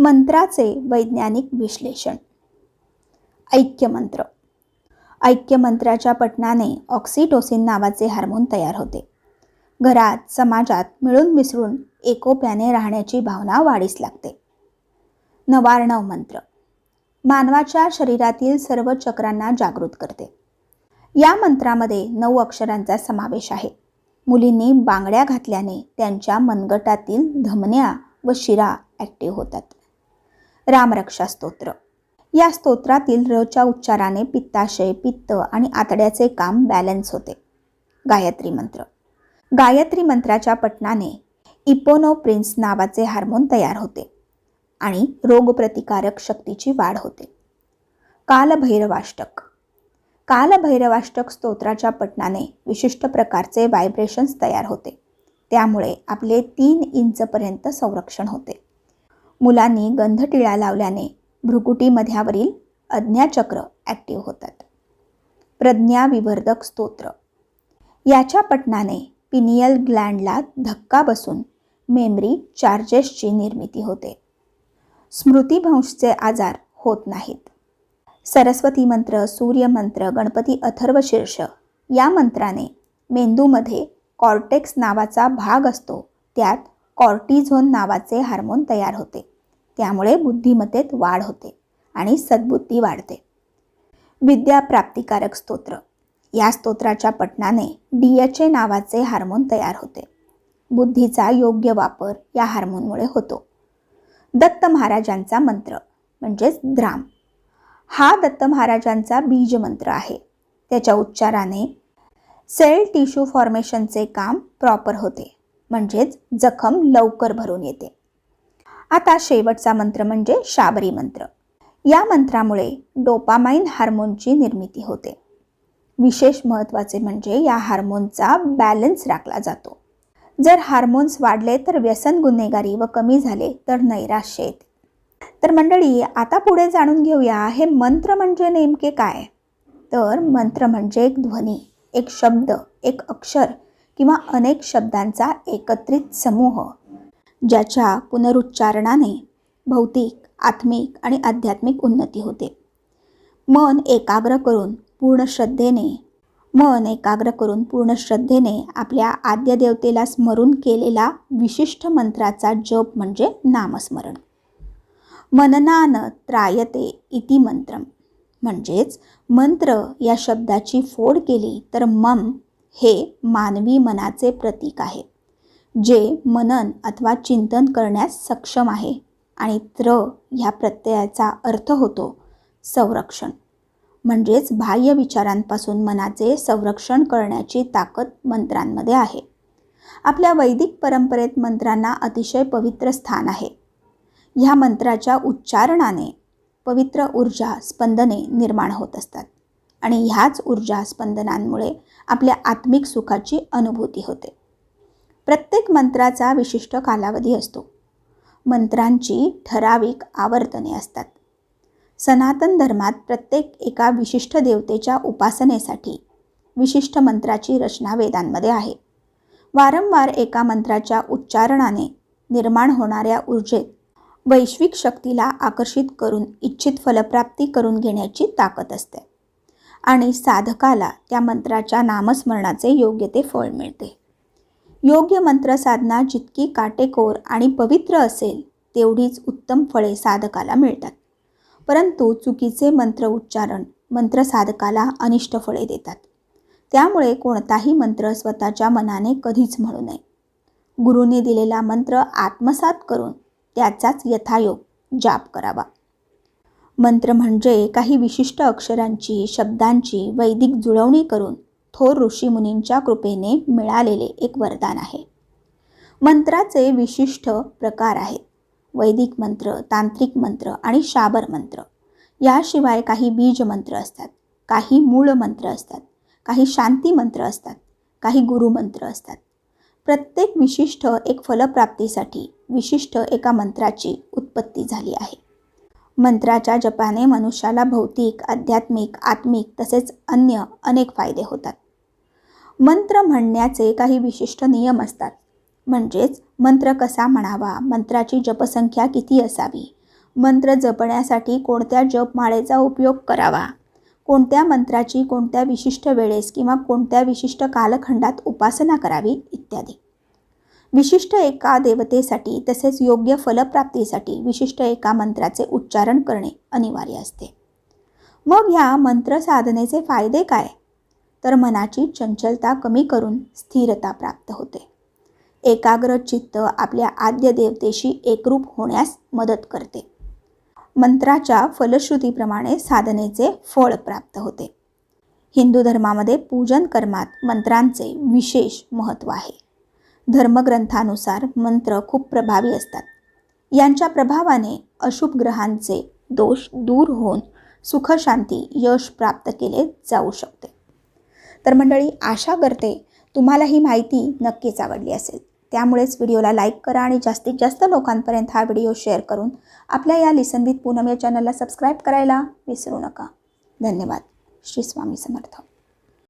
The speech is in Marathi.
मंत्राचे वैज्ञानिक विश्लेषण. ऐक्यमंत्र. ऐक्यमंत्राच्या पठणाने ऑक्सिटोसिन नावाचे हार्मोन तयार होते. घरात समाजात मिळून मिसळून एकोप्याने राहण्याची भावना वाढीस लागते. नवार्णव मंत्र. मानवाच्या शरीरातील सर्व चक्रांना जागृत करते. या मंत्रामध्ये नऊ अक्षरांचा समावेश आहे. मुलींनी बांगड्या घातल्याने त्यांच्या मनगटातील धमन्या व शिरा ॲक्टिव्ह होतात. रामरक्षा स्तोत्र. या स्तोत्रातील रच्या उच्चाराने पित्ताशय पित्त आणि आतड्याचे काम बॅलन्स होते. गायत्री मंत्र. गायत्री मंत्राच्या पठणाने इपोनोप्रिन्स नावाचे हार्मोन तयार होते आणि रोगप्रतिकारक शक्तीची वाढ होते. कालभैरवाष्टक. कालभैरवाष्टक स्तोत्राच्या पठणाने विशिष्ट प्रकारचे व्हायब्रेशन्स तयार होते. त्यामुळे आपले तीन इंचपर्यंत संरक्षण होते. मुलांनी गंधटिळा लावल्याने भ्रुकुटीमध्यावरील अज्ञाचक्र ॲक्टिव्ह होतात. प्रज्ञाविवर्धक स्तोत्र. याच्या पठणाने पिनियल ग्लँडला धक्का बसून मेमरी चार्जेसची निर्मिती होते. स्मृतीभंशचे आजार होत नाहीत. सरस्वती मंत्र सूर्यमंत्र गणपती अथर्वशीर्ष या मंत्राने मेंदूमध्ये कॉर्टेक्स नावाचा भाग असतो. त्यात कॉर्टिझोन नावाचे हार्मोन तयार होते. त्यामुळे बुद्धिमत्तेत वाढ होते आणि सद्बुद्धी वाढते. विद्याप्राप्तिकारक स्तोत्र. या स्तोत्राच्या पठणाने डी एच ए नावाचे हार्मोन तयार होते. बुद्धीचा योग्य वापर या हार्मोनमुळे होतो. दत्त महाराजांचा मंत्र म्हणजेच द्राम. हा दत्त महाराजांचा बीज मंत्र आहे. त्याच्या उच्चाराने सेल टिश्यू फॉर्मेशनचे काम प्रॉपर होते. म्हणजेच जखम लवकर भरून येते. आता शेवटचा मंत्र म्हणजे शाबरी मंत्र. या मंत्रामुळे डोपामाइन हार्मोनची निर्मिती होते. विशेष महत्त्वाचे म्हणजे या हार्मोनचा बॅलन्स राखला जातो. जर हार्मोन्स वाढले तर व्यसन गुन्हेगारी व कमी झाले तर नैराश्य येते. तर मंडळी आता पुढे जाणून घेऊया हे मंत्र म्हणजे नेमके काय? तर मंत्र म्हणजे एक ध्वनी एक शब्द एक अक्षर किंवा अनेक शब्दांचा एकत्रित समूह. ज्याच्या पुनरुच्चारणाने भौतिक आत्मिक आणि आध्यात्मिक उन्नती होते. मन एकाग्र करून पूर्ण श्रद्धेने मन एकाग्र करून पूर्ण श्रद्धेने आपल्या आद्य देवतेला स्मरून केलेला विशिष्ट मंत्राचा जप म्हणजे नामस्मरण. मननान त्रायते इति मंत्र म्हणजेच मंत्र या शब्दाची फोड केली तर मम हे मानवी मनाचे प्रतीक आहे. जे मनन अथवा चिंतन करण्यास सक्षम आहे आणि त्र ह्या प्रत्ययाचा अर्थ होतो संरक्षण. म्हणजेच बाह्य विचारांपासून मनाचे संरक्षण करण्याची ताकद मंत्रांमध्ये आहे. आपल्या वैदिक परंपरेत मंत्रांना अतिशय पवित्र स्थान आहे. ह्या मंत्राच्या उच्चारणाने पवित्र ऊर्जा स्पंदने निर्माण होत असतात आणि ह्याच ऊर्जा स्पंदनांमुळे आपल्या आत्मिक सुखाची अनुभूती होते. प्रत्येक मंत्राचा विशिष्ट कालावधी असतो. मंत्रांची ठराविक आवर्तने असतात. सनातन धर्मात प्रत्येक एका विशिष्ट देवतेच्या उपासनेसाठी विशिष्ट मंत्राची रचना वेदांमध्ये आहे. वारंवार एका मंत्राच्या उच्चारणाने निर्माण होणाऱ्या ऊर्जेत वैश्विक शक्तीला आकर्षित करून इच्छित फलप्राप्ती करून घेण्याची ताकद असते. आणि साधकाला त्या मंत्राच्या नामस्मरणाचे योग्य ते फळ मिळते. योग्य मंत्र साधना जितकी काटेकोर आणि पवित्र असेल तेवढीच उत्तम फळे साधकाला मिळतात. परंतु चुकीचे मंत्र उच्चारण मंत्र साधकाला अनिष्ट फळे देतात. त्यामुळे कोणताही मंत्र स्वतःच्या मनाने कधीच म्हणू नये. गुरुने दिलेला मंत्र आत्मसात करून त्याचाच यथायोग जाप करावा. मंत्र म्हणजे काही विशिष्ट अक्षरांची शब्दांची वैदिक जुळवणी करून थोर ऋषीमुनींच्या कृपेने मिळालेले एक वरदान आहे. मंत्राचे विशिष्ट प्रकार आहेत. वैदिक मंत्र तांत्रिक मंत्र आणि शाबर मंत्र. याशिवाय काही बीज मंत्र असतात काही मूळ मंत्र असतात काही शांती मंत्र असतात काही गुरुमंत्र असतात. प्रत्येक विशिष्ट एक फलप्राप्तीसाठी विशिष्ट एका मंत्राची उत्पत्ती झाली आहे. मंत्राच्या जपाने मनुष्याला भौतिक आध्यात्मिक आत्मिक तसेच अन्य अनेक फायदे होतात. मंत्र म्हणण्याचे काही विशिष्ट नियम असतात. म्हणजेच मंत्र कसा म्हणावा? मंत्राची जपसंख्या किती असावी? मंत्र जपण्यासाठी कोणत्या जपमाळेचा उपयोग करावा? कोणत्या मंत्राची कोणत्या विशिष्ट वेळेस किंवा कोणत्या विशिष्ट कालखंडात उपासना करावी? इत्यादी. विशिष्ट एका देवतेसाठी तसेच योग्य फलप्राप्तीसाठी विशिष्ट एका मंत्राचे उच्चारण करणे अनिवार्य असते. मग ह्या मंत्र साधनेचे फायदे काय? तर मनाची चंचलता कमी करून स्थिरता प्राप्त होते. एकाग्र चित्त आपल्या आद्य देवतेशी एकरूप होण्यास मदत करते. मंत्राच्या फलश्रुतीप्रमाणे साधनेचे फळ प्राप्त होते. हिंदू धर्मामध्ये पूजन कर्मात मंत्रांचे विशेष महत्त्व आहे. धर्मग्रंथानुसार मंत्र खूप प्रभावी असतात. यांच्या प्रभावाने अशुभ ग्रहांचे दोष दूर होऊन सुखशांती यश प्राप्त केले जाऊ शकते. तर मंडळी आशा करते तुम्हाला ही माहिती नक्कीच आवडली असेल. त्यामुळेच व्हिडिओला लाईक करा आणि जास्तीत जास्त लोकांपर्यंत हा व्हिडिओ शेअर करून आपल्या या लिसन विथ पूनम या चॅनलला सबस्क्राईब करायला विसरू नका. धन्यवाद. श्री स्वामी समर्थ.